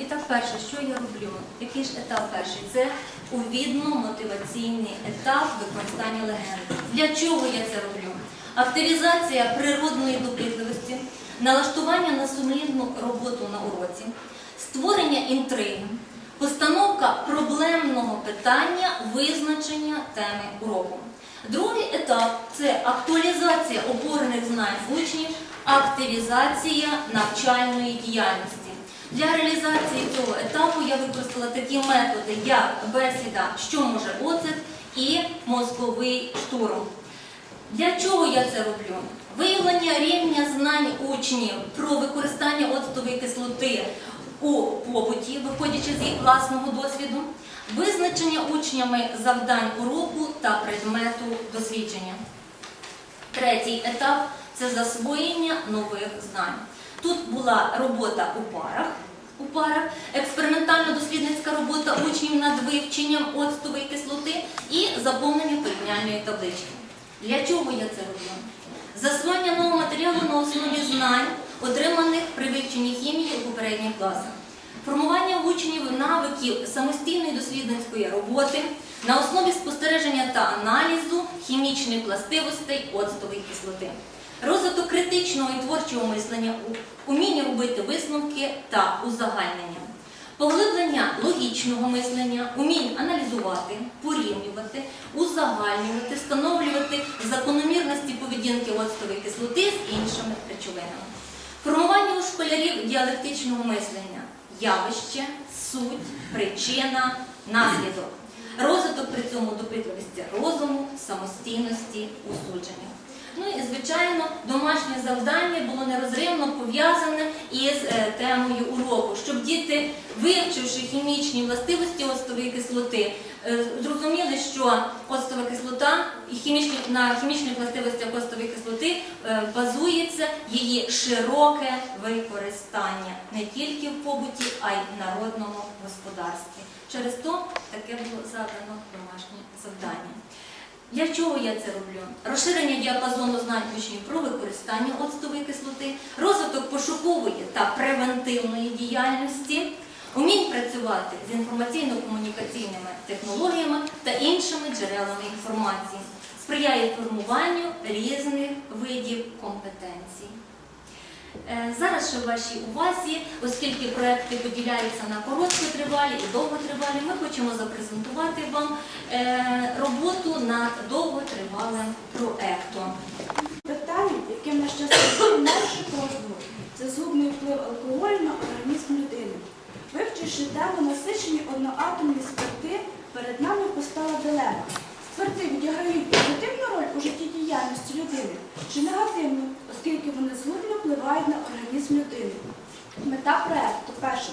І так, перше, що я роблю? Який ж етап перший? Це увідно-мотиваційний етап використання легенди. Для чого я це роблю? Активізація природної допитливості, налаштування на сумлінну роботу на уроці, створення інтриги, постановка проблемного питання, визначення теми уроку. Другий етап це актуалізація оборених знань учнів, активізація навчальної діяльності. Для реалізації цього етапу я використала такі методи, як бесіда, що може оцет і мозковий штурм. Для чого я це роблю? Виявлення рівня знань учнів про використання оцтової кислоти у побуті, виходячи з їх власного досвіду, визначення учнями завдань уроку та предмету дослідження. Третій етап це засвоєння нових знань. Тут була робота у парах, у парах, експериментально-дослідницька робота учнів над вивченням оцтової кислоти і заповнення порівняльної таблички. Для чого я це роблю? Засвоєння нового матеріалу на основі знань, отриманих при вивченні хімії у попередніх класах. Формування учнів навиків самостійної дослідницької роботи на основі спостереження та аналізу хімічних властивостей оцтової кислоти. Розвиток критичного і творчого мислення, уміння робити висновки та узагальнення. Поглиблення логічного мислення, умінь аналізувати, порівнювати, узагальнювати, встановлювати закономірності поведінки оцтової кислоти з іншими речовинами. Формування у школярів діалектичного мислення, явище, суть, причина, наслідок. Розвиток при цьому допитливості розуму, самостійності, усудження. Ну і звичайно, домашнє завдання було нерозривно пов'язане із е, темою уроку, щоб діти, вивчивши хімічні властивості оцтової кислоти, е, зрозуміли, що оцтова кислота на хімічних властивостях оцтової кислоти е, базується її широке використання не тільки в побуті, а й в народному господарстві. Через то таке було задано домашнє завдання. Для чого я це роблю? Розширення діапазону знань учнів про використання оцтової кислоти, розвиток пошукової та превентивної діяльності, умінь працювати з інформаційно-комунікаційними технологіями та іншими джерелами інформації, сприяє формуванню різних видів компетенцій. Е, Зараз ще в вашій увазі, оскільки проекти поділяються на короткотривалі і довготривалі, ми хочемо запрезентувати вам е, роботу над довготривалим проектом. Питання, яким на щастя майже кожного, це згубний вплив алкоголю на організм людини. Вивчивши тему насичені одноатомні спирти, перед нами постала дилема. Спирти відіграють позитивну роль у життєдіяльності людини чи негативну, оскільки вони згубно впливають на організм людини. Мета проекту перше.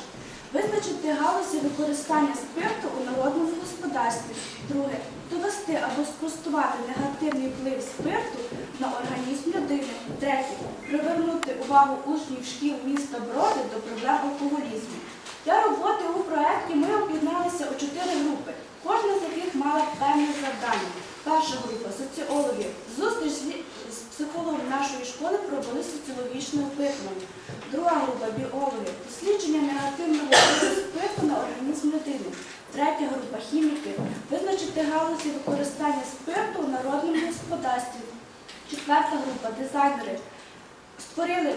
Визначити галузі використання спирту у народному господарстві. Друге. Довести або спростувати негативний вплив спирту на організм людини. Третє. Привернути увагу учнів шкіл міста Броди до проблем алкоголізму. Для роботи у проєкті ми об'єдналися у чотири групи. Кожна з яких мала певне завдання. Перша група соціологів. Зустріч з психологом нашої школи провели соціологічне опитування. Друга група біологи. Дослідження негативного спирту на організм людини. Третя група хіміки. Визначити галузі використання спирту у народному господарстві. Четверта група дизайнери. Створили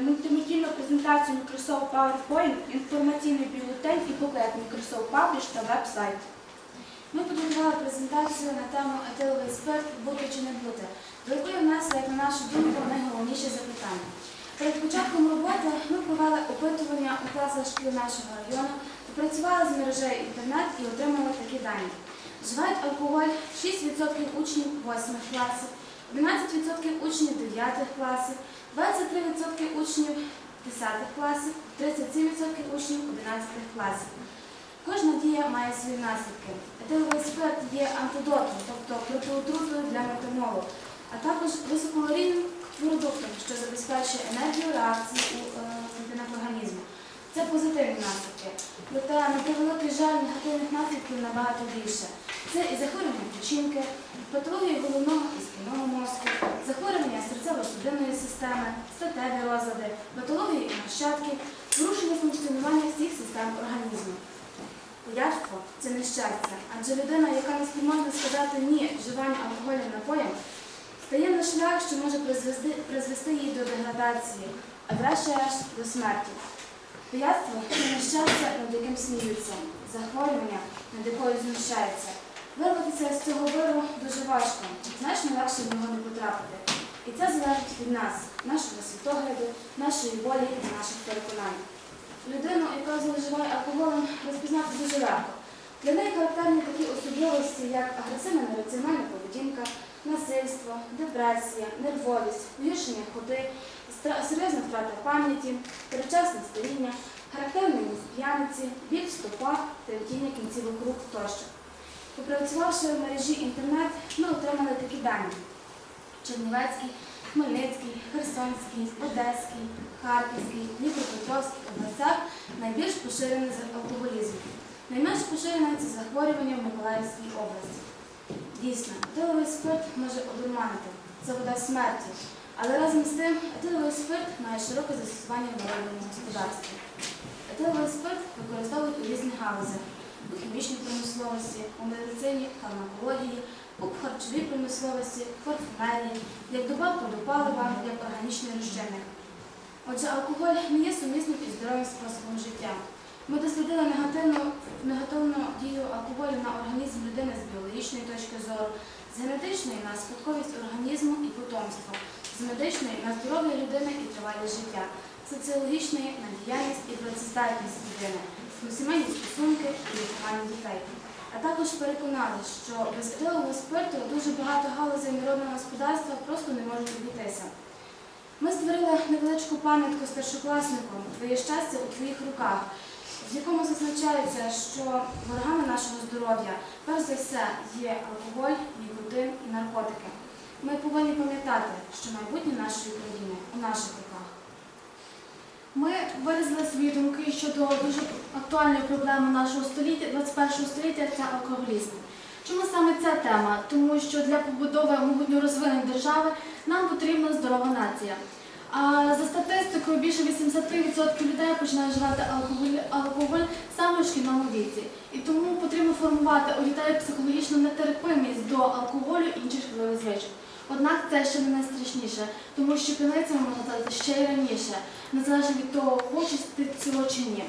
мультимедійну презентацію Microsoft PowerPoint, інформаційний бюлетень і буклет Microsoft Publish та веб-сайт. Ми підготували презентацію на тему етиловий спирт бути чи не бути, до якої в нас, як на нашу думку, найголовніші запитання. Перед початком роботи ми провели опитування у класах шкіл нашого району, попрацювали з мережею інтернет і отримали такі дані. Вживають алкоголь 6% учнів 8 класів, 11% учнів 9 класів, 23% учнів 10 класів, 37% учнів 11 класів. Кожна дія має свої наслідки. Етиловий є антидотом, тобто протиотрутою для метанолу, а також висококалорійним продуктом, що забезпечує енергію реакції у е, організму. Це позитивні наслідки. Проте, на превеликий жаль, негативних наслідків набагато більше. Це і захворювання печінки, патології головного і спільного мозку, захворювання серцево-судинної системи, статеві розлади, патології і нащадки, порушення функціонування всіх систем організму. Пияцтво – це нещастя, адже людина, яка не спроможна сказати ні вживанню алкогольним напоям, стає на шлях, що може призвести, призвести її до деградації, а врешті-решт до смерті. Пияцтво – це нещастя, над яким сміються, захворювання, над якою знущаються. Вирватися з цього виру дуже важко, значно легше в нього не потрапити. І це залежить від нас, нашого світогляду, нашої волі і наших переконань. Людину, яка зловживає алкоголем, розпізнати дуже легко. Для неї характерні такі особливості, як агресивна нераціональна поведінка, насильство, депресія, нервовість, погіршення ходи, серйозна втрата пам'яті, передчасне старіння, характерний п'яниці, біль в стопах, тремтіння кінцівок рук тощо. Попрацювавши в мережі інтернет, ми отримали такі дані. Чернівецький, Хмельницький, Херсонський, Одеський, Харківський, Дніпропетровський областях найбільш поширений за- алкоголізм. Найменш поширене це захворювання в Миколаївській області. Дійсно, етиловий спирт може одурманити. Це вода смерті. Але разом з тим етиловий спирт має широке застосування в народному господарстві. Етиловий спирт використовують у різних галузях у хімічній промисловості, у медицині, фармакології, у харчовій промисловості, парфумерії, як добавка до палива, як органічний розчинник. Отже, алкоголь не є сумісним із здоровим способом життя. Ми дослідили негативну, негативну дію алкоголю на організм людини з біологічної точки зору, з генетичної на спадковість організму і потомство, з медичної на здоров'я людини і тривалість життя, з соціологічної на діяльність і працездатність людини, сімейні стосунки і виховання дітей. А також переконали, що без етилового спирту дуже багато галузей народного господарства просто не можуть обійтися. Ми створили невеличку пам'ятку старшокласнику Твоє щастя у твоїх руках, в якому зазначається, що ворогами нашого здоров'я перш за все є алкоголь, нікотин і наркотики. Ми повинні пам'ятати, що майбутнє нашої країни у наших руках. Ми виразили свої думки щодо дуже актуальної проблеми нашого століття, 21 століття це алкоголізм. Чому саме ця тема? Тому що для побудови могутньо розвиненої держави нам потрібна здорова нація. А за статистикою більше 83% людей починають вживати алкоголь, алкоголь саме у шкільному віці. І тому потрібно формувати у дітей психологічну нетерпимість до алкоголю і інших звичок. Однак це ще не найстрашніше, тому що п'яницями можна стати ще й раніше, незалежно від того, хочеш ти цього чи ні.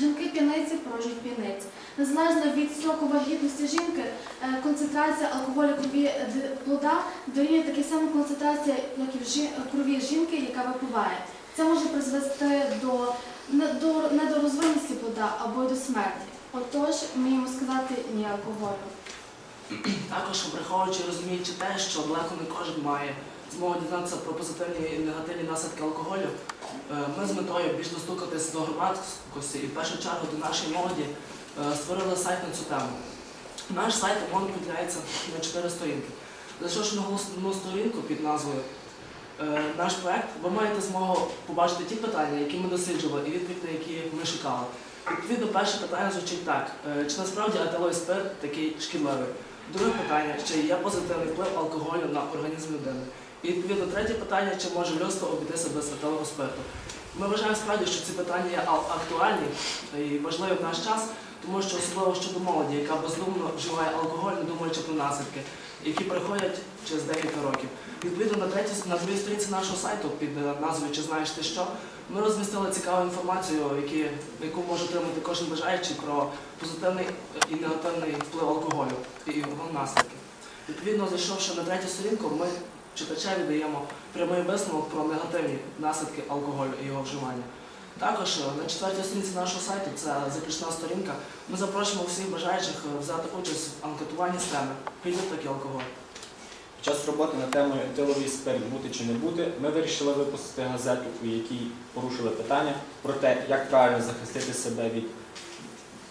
Жінки п'яниці породжують п'яниць. Незалежно від строку вагітності жінки, е, концентрація алкоголю крові плода дорівнює такій самій концентрації, як і в крові жінки, яка випиває. Це може призвести до недорозвинності плода або й до смерті. Отож, вміємо сказати ні алкоголю. Також враховуючи розуміючи те, що далеко не кожен має змогу дізнатися про позитивні і негативні наслідки алкоголю, е, ми з метою більш достукатись до громадськості і в першу чергу до нашої молоді е, створили сайт на цю тему. Наш сайт ОМОН поділяється на чотири сторінки. Зайшовши на головну сторінку під назвою е, Наш проект, ви маєте змогу побачити ті питання, які ми досліджували, і відповіді, які ми шукали. Відповідно, перше питання звучить так: чи насправді етиловий спирт такий шкідливий? Друге питання, чи є позитивний вплив алкоголю на організм людини. І відповідно третє питання, чи може людство обійтися без етилового спирту. Ми вважаємо справді, що ці питання є актуальні і важливі в наш час, тому що особливо щодо молоді, яка бездумно вживає алкоголь, не думаючи про наслідки, які приходять через декілька років. Відповідно, на третій на другій сторінці нашого сайту під е, назвою Чи знаєш ти що, ми розмістили цікаву інформацію, які, яку може отримати кожен бажаючий про позитивний і негативний вплив алкоголю і його наслідки. Відповідно, зайшовши на третю сторінку, ми читачеві даємо прямий висновок про негативні наслідки алкоголю і його вживання. Також е, на четвертій сторінці нашого сайту, це заключна сторінка, ми запрошуємо всіх бажаючих е, взяти участь в анкетуванні з теми «Підліток і алкоголь. Час роботи над темою етиловий спирт бути чи не бути, ми вирішили випустити газету, у якій порушили питання про те, як правильно захистити себе від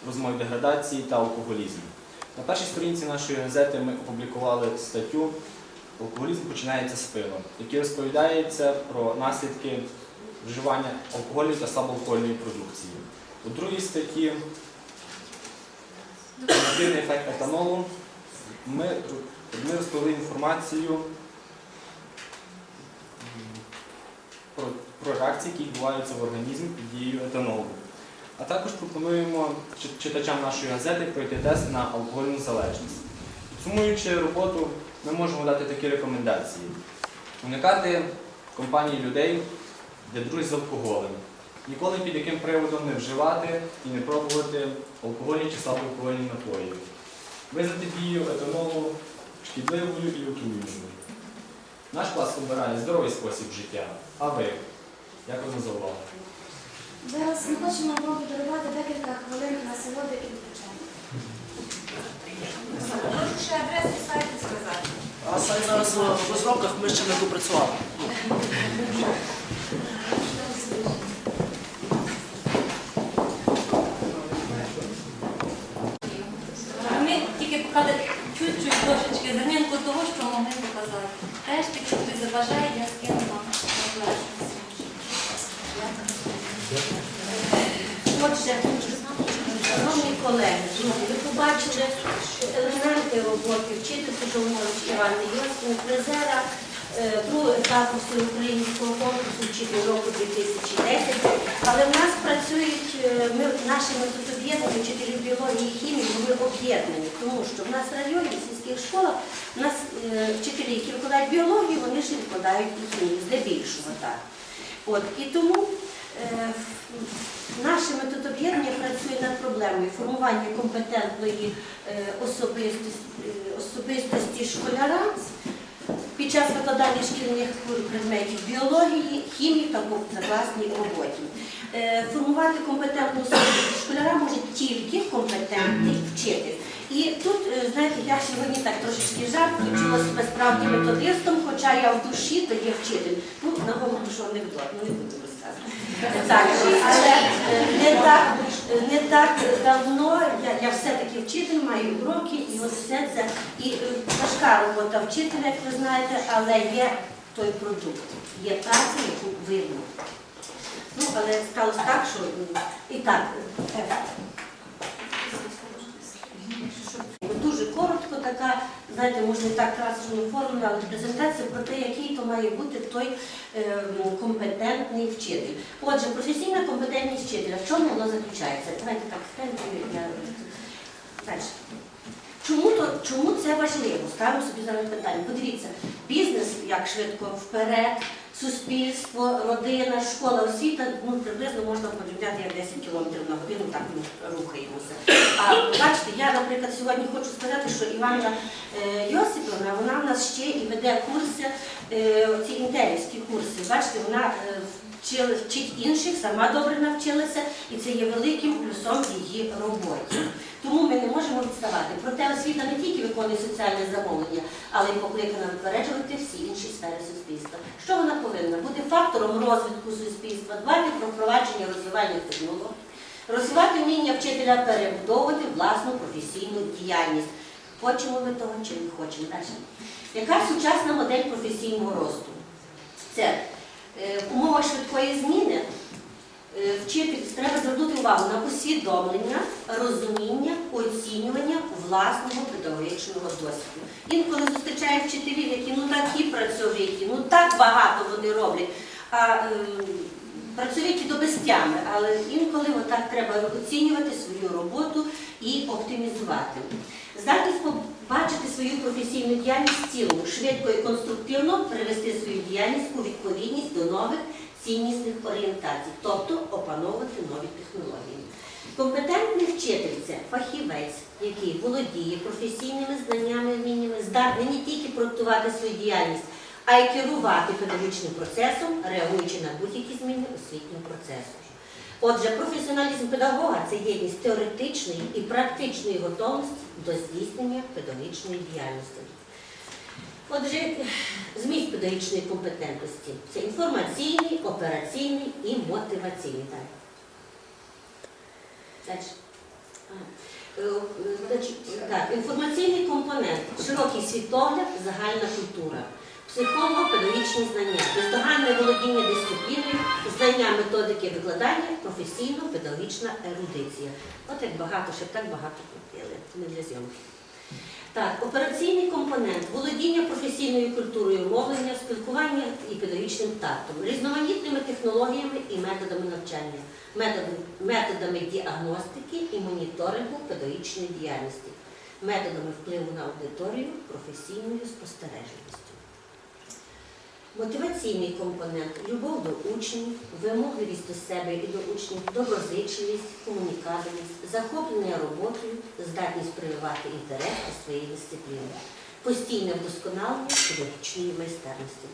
розмови деградації та алкоголізму. На першій сторінці нашої газети ми опублікували статтю Алкоголізм починається з пива, який розповідається про наслідки вживання алкоголю та слабоалкогольної продукції. У другій статті негативний ефект етанолу ми, ми розповіли інформацію про реакції, які відбуваються в організмі під дією етанолу. А також пропонуємо читачам нашої газети пройти тест на алкогольну залежність. Підсумуючи роботу, ми можемо дати такі рекомендації: уникати компанії людей, де друзі з алкоголем, ніколи під яким приводом не вживати і не пробувати алкогольні чи слабоалкогольні напої, визнати дію етанолу шкідливою і отруйною. Наш клас обирає здоровий спосіб життя. А ви? Дякуємо за увагу. Зараз ми хочемо вам подарувати декілька хвилин на свободу і відпочинок. Можу ще адресу сайту сказати. А сайт зараз в розробках ми ще не допрацювали. Ми тільки показали чуть-чуть трошечки зернинку того, що могли показати. Теж таки, хтось забажає, я скину вам на флешку. Отже, шановні колеги, ну, ви побачили, що елементи роботи вчительки Жолнович Івана Йосифівни, призера е, другого етапу всеукраїнського конкурсу вчитель року 2010. Але в нас працюють е, ми, наші методоб'єднані вчителі біології і хімії, ми об'єднані, тому що в нас в районі, в сільських школах, у нас е, вчителі, які викладають біологію, вони ж викладають хімію, здебільшого так. От, і тому е, наше методоб'єднання працює над проблемою формування компетентної е, особистості, е, особистості школяра під час викладання шкільних предметів біології, хімії та на власній роботі. Е, Формувати компетентну особистість школяра може тільки компетентний вчитель. І тут, е, знаєте, я сьогодні так трошечки жарт, вчила себе справді методистом, хоча я в душі то є вчитель. Ну, на голову, що анекдот, ну не буду. Так, але е, не так, е, не так давно я, я все-таки вчитель, маю уроки, і ось все це. І е, важка робота вчителя, як ви знаєте, але є той продукт, є праця, яку видно. Ну, але сталося так, що і так. е, Дуже коротко така, знаєте, може не так красочно оформлена, але презентація про те, який то має бути той е, компетентний вчитель. Отже, професійна компетентність вчителя, в чому вона заключається? Давайте так, я далі. Чому, то, чому це важливо? Ставимо собі зараз питання. Подивіться, бізнес як швидко вперед, суспільство, родина, школа, освіта, ну приблизно можна порівняти як 10 кілометрів на годину, так ми рухаємося. А бачите, я, наприклад, сьогодні хочу сказати, що Іванна е, Йосипівна, вона в нас ще і веде курси, е, ці інтерівські курси. Бачите, вона е, вчить інших, сама добре навчилася, і це є великим плюсом в її роботі. Тому ми не можемо відставати. Проте освіта не тільки виконує соціальне замовлення, але й покликана випереджувати всі інші сфери суспільства. Що вона повинна? Бути фактором розвитку суспільства, дбати про впровадження розвивання технологій, розвивати вміння вчителя перебудовувати власну професійну діяльність. Хочемо ми того чи не хочемо. Далі. Яка сучасна модель професійного росту? Це е, в умовах швидкої зміни е, вчитель треба звернути увагу на усвідомлення, розуміння, оцінювання власного педагогічного досвіду. Інколи зустрічає вчителів, які ну такі працьовиті, ну так багато вони роблять. А е, працьовиті до безтями, але інколи отак треба оцінювати свою роботу і оптимізувати. Здатність побачити свою професійну діяльність в цілому, швидко і конструктивно привести свою діяльність у відповідність до нових ціннісних орієнтацій, тобто опановувати нові технології. Компетентний вчитель це фахівець, який володіє професійними знаннями, вміннями, здатний не тільки проектувати свою діяльність, а й керувати педагогічним процесом, реагуючи на будь-які зміни освітнього процесу. Отже, професіоналізм педагога це єдність теоретичної і практичної готовності до здійснення педагогічної діяльності. Отже, зміст педагогічної компетентності це інформаційний, операційний і мотиваційний. Далі. Е, е, Так, інформаційний компонент, широкий світогляд, загальна культура, психолого-педагогічні знання, бездоганне володіння дисципліною, знання методики викладання, професійно-педагогічна ерудиція. От як багато, щоб так багато купили, не для зйомки. Так, операційний компонент володіння професійною культурою мовлення, спілкування і педагогічним тактом, різноманітними технологіями і методами навчання, методами, методами діагностики і моніторингу педагогічної діяльності, методами впливу на аудиторію, професійною спостережливістю. Мотиваційний компонент любов до учнів, вимогливість до себе і до учнів, доброзичливість, комунікабельність, захоплення роботою, здатність прививати інтерес до своєї дисципліни, постійне вдосконалення педагогічної майстерності.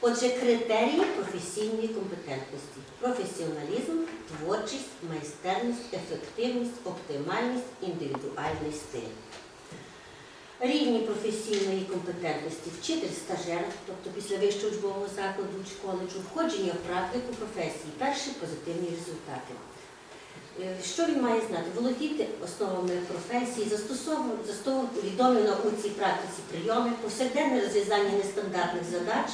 Отже, критерії професійної компетентності: професіоналізм, творчість, майстерність, ефективність, оптимальність, індивідуальний стиль. Рівні професійної компетентності вчитель стажер, тобто після вищого учбового закладу чи коледжу, входження в практику професії, перші позитивні результати. Е, Що він має знати? Володіти основами професії, застосовувати відомі науці практиці прийоми, повсякденне розв'язання нестандартних задач,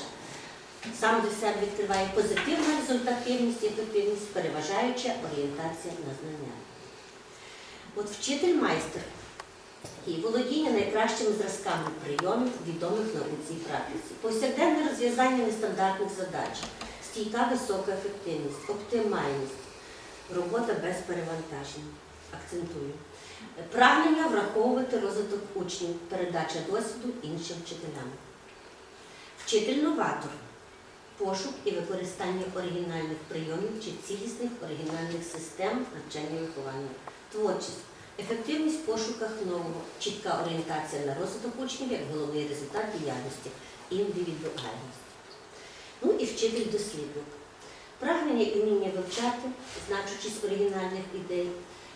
сам для себе відкриває позитивна результативність і ефективність, переважаюча орієнтація на знання. От вчитель-майстер і володіння найкращими зразками прийомів, відомих науці і практиці, повсякденне розв'язання нестандартних задач, стійка висока ефективність, оптимальність, робота без перевантажень. Акцентую. Прагнення враховувати розвиток учнів, передача досвіду іншим вчителям. Вчитель-новатор. Пошук і використання оригінальних прийомів чи цілісних оригінальних систем навчання і виховання. Творчість. Ефективність в пошуках нового, чітка орієнтація на розвиток учнів як головний результат діяльності, індивідуальність. Ну і вчитель-дослідник. Прагнення і вміння вивчати, значучись оригінальних ідей,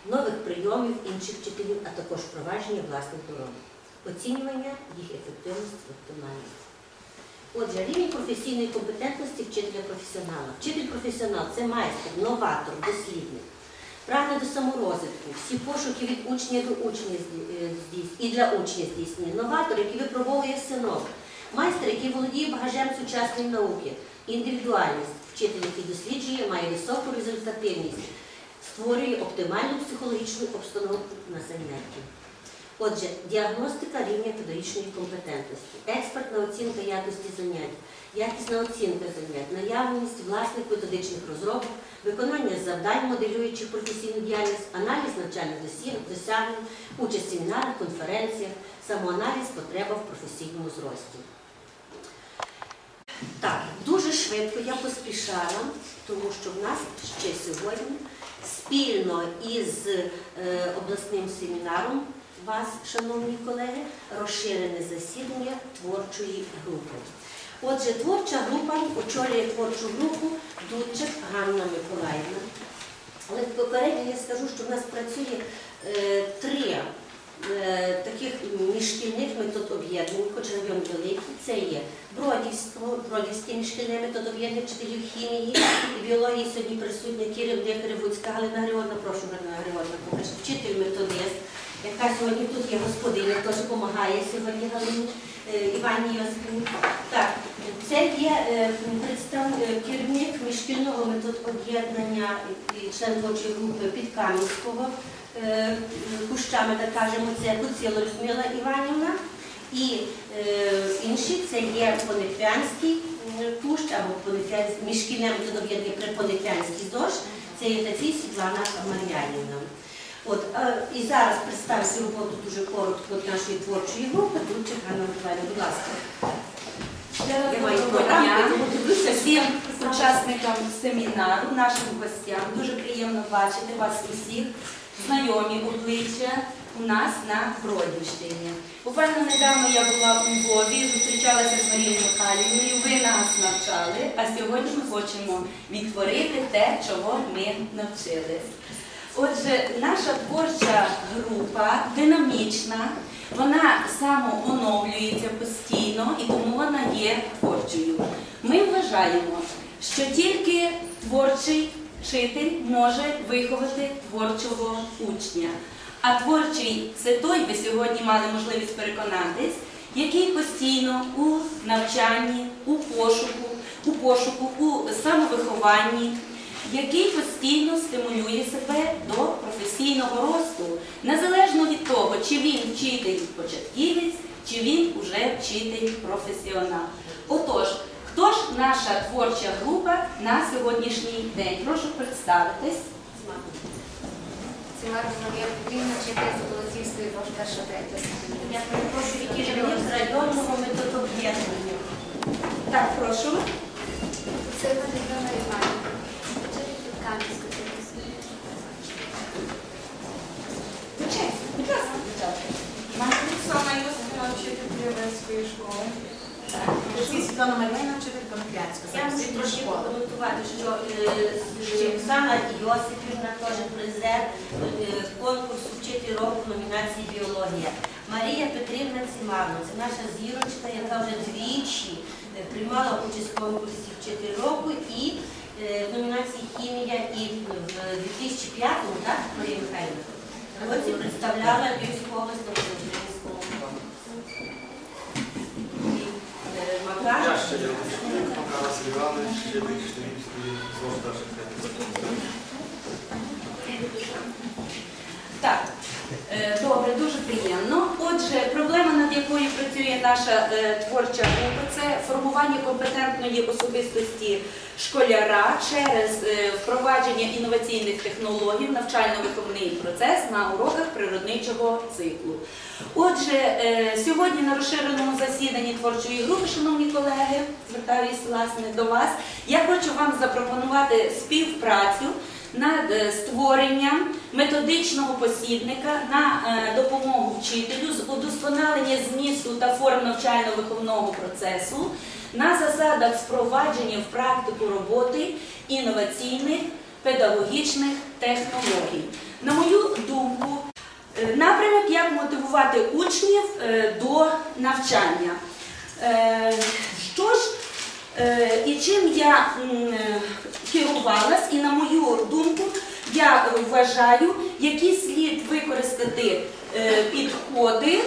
нових прийомів інших вчителів, а також впровадження власних дорог, оцінювання їх ефективності і оптимальність. Отже, рівень професійної компетентності вчителя-професіонала. Вчитель-професіонал це майстер, новатор, дослідник. Прагне до саморозвитку, всі пошуки від учня до учня е, і для учня здійснює. Новатор, який випробовує синок. Майстер, який володіє багажем сучасної науки. Індивідуальність. Вчитель, який досліджує, має високу результативність, створює оптимальну психологічну обстановку на занятті. Отже, діагностика рівня педагогічної компетентності, експертна оцінка якості занять, якісна оцінка занять, наявність власних методичних розробок, виконання завдань, моделюючих професійну діяльність, аналіз навчальних досягнень, участь в семінарах, конференціях, самоаналіз, потреба в професійному зрості. Так, дуже швидко я поспішала, тому що в нас ще сьогодні спільно із е, обласним семінаром вас, шановні колеги, розширене засідання творчої групи. Отже, творча група очолює творчу групу Дудчик Ганна Миколаївна. Але попередньо я скажу, що в нас працює е, три е, таких міжшкільних метод об'єднань, хоч район великий. Це є Бродівське міжшкільне метод об'єднання вчителів хімії і біології. Сьогодні присутня керівник Ревуцька Галина Григорівна, прошу Галина Григорівна, вчитель методист, яка сьогодні тут є господиня, теж допомагає сьогодні Галині е, Івані Йосипівні. Так, це є е, представ... е, керівник міжшкільного метод об'єднання і член творчої групи Підкам'янського кущами, так кажемо, це Куціло Людмила Іванівна. І е, інші це є Понетвянський кущ або міжшкільне метод об'єднання при Понетвянський ЗОЖ, це є Тацій Світлана Мар'янівна. От, і зараз представлю роботу дуже коротко від нашої творчої групи. Дудчик Ганна Миколаївна, будь ласка. Я маю дивлюся всім учасникам семінару, нашим гостям. Дуже приємно бачити вас усіх, знайомі обличчя у нас на Бродівщині. Буквально недавно я була у Львові, зустрічалася з Марією Михайлівною, ви нас навчали, а сьогодні ми хочемо відтворити те, чого ми навчились. Отже, наша творча група динамічна, вона самооновлюється постійно і тому вона є творчою. Ми вважаємо, що тільки творчий вчитель може виховати творчого учня. А творчий це той, ви сьогодні мали можливість переконатись, який постійно у навчанні, у пошуку, у пошуку, у самовихованні який постійно стимулює себе до професійного росту, незалежно від того, чи він вчитель-початківець, чи він уже вчитель-професіонал. Отож, хто ж наша творча група на сьогоднішній день? Прошу представитись. Ціла Марія Петрівна, вчитель з першого третього. Я перепрошую, які керівник з районного методоб'єднання. Так, прошу. Це Валентина Іванівна, Світлана Мар'яна, вчитель Конопляцької. Я можу трошки прокоментувати, що Оксана Йосипівна, теж призер конкурсу «Вчитель року в номінації біологія. Марія Петрівна Цімарно, це наша зірочка, яка вже двічі е, приймала участь в конкурсі «Вчитель року і е, в номінації хімія і в 2005-му, так, Марія Михайлівна? Році представляла Львівську область на. І, е, Макар, Іванович, ще Львівської знову старших Так, е, добре, дуже приємно. Отже, проблема, над якою працює наша е, творча група, це формування компетентної особистості школяра через е, впровадження інноваційних технологій в навчально-виховний процес на уроках природничого циклу. Отже, е, сьогодні на розширеному засіданні творчої групи, шановні колеги, звертаюся власне до вас. Я хочу вам запропонувати співпрацю над е, створенням методичного посібника на е, допомогу вчителю з удосконалення змісту та форм навчально-виховного процесу на засадах впровадження в практику роботи інноваційних педагогічних технологій. На мою думку, е, напрямок, як мотивувати учнів до навчання. Що ж І чим я е, і на мою думку, я вважаю, які слід використати е, підходи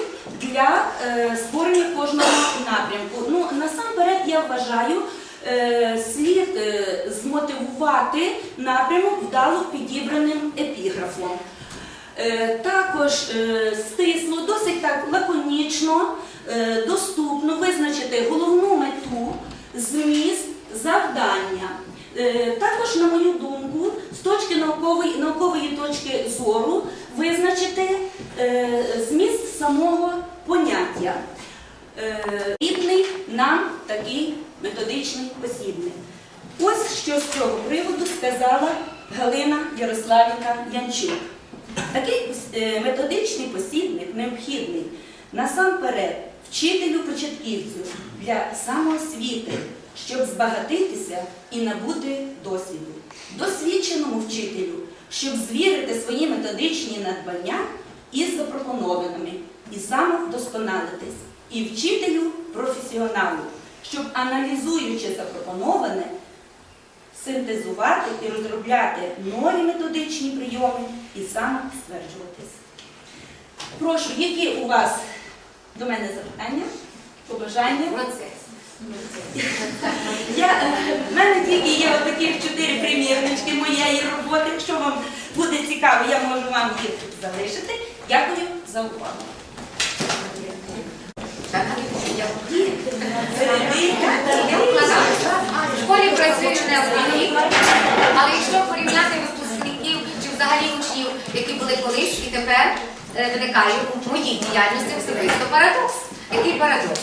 для е, створення кожного напрямку. Ну, насамперед, я вважаю, е, слід е, змотивувати напрямок вдало підібраним епіграфом. Е, Також е, стисло, досить так лаконічно, е, доступно визначити головну мету, зміст, завдання. Е, Також, на мою думку, з точки наукової, наукової точки зору визначити е, зміст самого поняття. Е, Рідний нам такий методичний посібник. Ось що з цього приводу сказала Галина Ярославівна Янчук. Такий методичний посібник необхідний насамперед вчителю-початківцю для самоосвіти, щоб збагатитися і набути досвіду, досвідченому вчителю, щоб звірити свої методичні надбання із запропонованими і самовдосконалитись, і вчителю-професіоналу, щоб аналізуючи запропоноване, синтезувати і розробляти нові методичні прийоми і самостверджуватись. Прошу, які у вас до мене запитання, побажання? Е, в мене тільки є отаких чотири примірнички моєї роботи. Якщо вам буде цікаво, я можу вам їх залишити. Дякую за увагу. В школі працюю не один але якщо порівняти випускників чи взагалі учнів, які були колись і тепер е, виникає у моїй діяльності особисто парадокс. Який парадокс?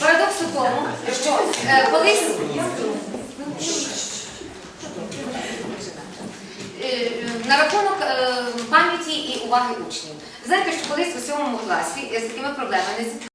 Е, Парадокс у тому, що е, колись е, на рахунок е, пам'яті і уваги учнів. Знаєте, що колись у сьомому класі з такими проблемами